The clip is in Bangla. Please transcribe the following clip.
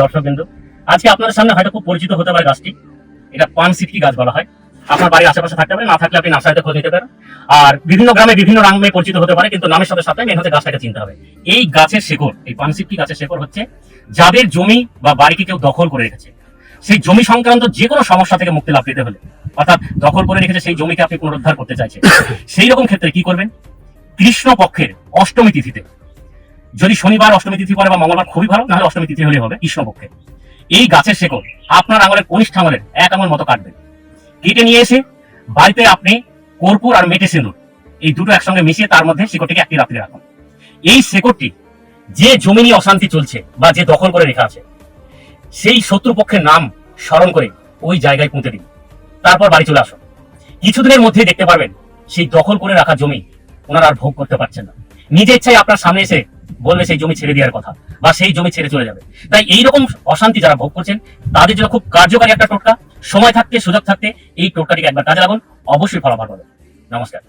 দর্শক বিন্দু আজকে আপনাদের সামনে হয়তো খুব পরিচিত হতে পারে গাছটি। এটা পান সিটকি গাছ বলা হয়। আপনার বাড়ির আশেপাশে থাকতে পারে না থাকলে আপনি নার্সারিতে খোঁজ নিতে পারেন। আর বিভিন্ন গ্রামে বিভিন্ন নামে পরিচিত হতে পারে, কিন্তু নামের সাথে সাথে মেন হচ্ছে গাছটাকে চিনতে হবে। এই গাছের শেকড়, এই পান সিটকি গাছের শেকড় হচ্ছে যাদের জমি বা বাড়িকে কেউ দখল করে রেখেছে। সেই জমি সংক্রান্ত যে কোনো সমস্যা থেকে মুক্তি লাভ পেতে হলে, অর্থাৎ দখল করে রেখেছে সেই জমিকে আপনি পুনরুদ্ধার করতে চাইছেন সেই রকম ক্ষেত্রে কি করবেন? কৃষ্ণ পক্ষের অষ্টমী তিথিতে যদি শনিবার অষ্টমী তিথি পরে বা মঙ্গলবার, খুবই ভালো, নাহলে অষ্টমী তিথি হলে হবে, কৃষ্ণপক্ষে। এই গাছের শেকড় আপনার আঙুলের কনিষ্ঠ আঙুলের এক আঙুল মতো কাটবেন কেটে নিয়ে এসে বাড়িতে আপনি কর্পূর আর মেটে সিঁদুর, এই দুটো একসঙ্গে মিশিয়ে তার মধ্যে শিকড়টিকে একটি রাত্রে রাখুন। এই শেকড়টি যে জমি নিয়ে অশান্তি চলছে বা যে দখল করে রেখা আছে, সেই শত্রুপক্ষের নাম স্মরণ করে ওই জায়গায় পুঁতে দিন। তারপর বাড়ি চলে আসুন। কিছুদিনের মধ্যে দেখতে পারবেন, সেই দখল করে রাখা জমি ওনারা আর ভোগ করতে পারছেন না। নিজের ইচ্ছায় আপনার সামনে এসে বলবে সেই জমি ছেড়ে দেওয়ার কথা বা সেই জমি ছেড়ে চলে যাবে। তাই এই রকম অশান্তি যারা ভোগ করছেন, তাদের জন্য খুব কার্যকারী একটা টোটকা। সময় থাকতে, সুযোগ থাকতে এই টোটকাটিকে একবার কাজে লাগুন। অবশ্যই ফলাফল হবে নমস্কার।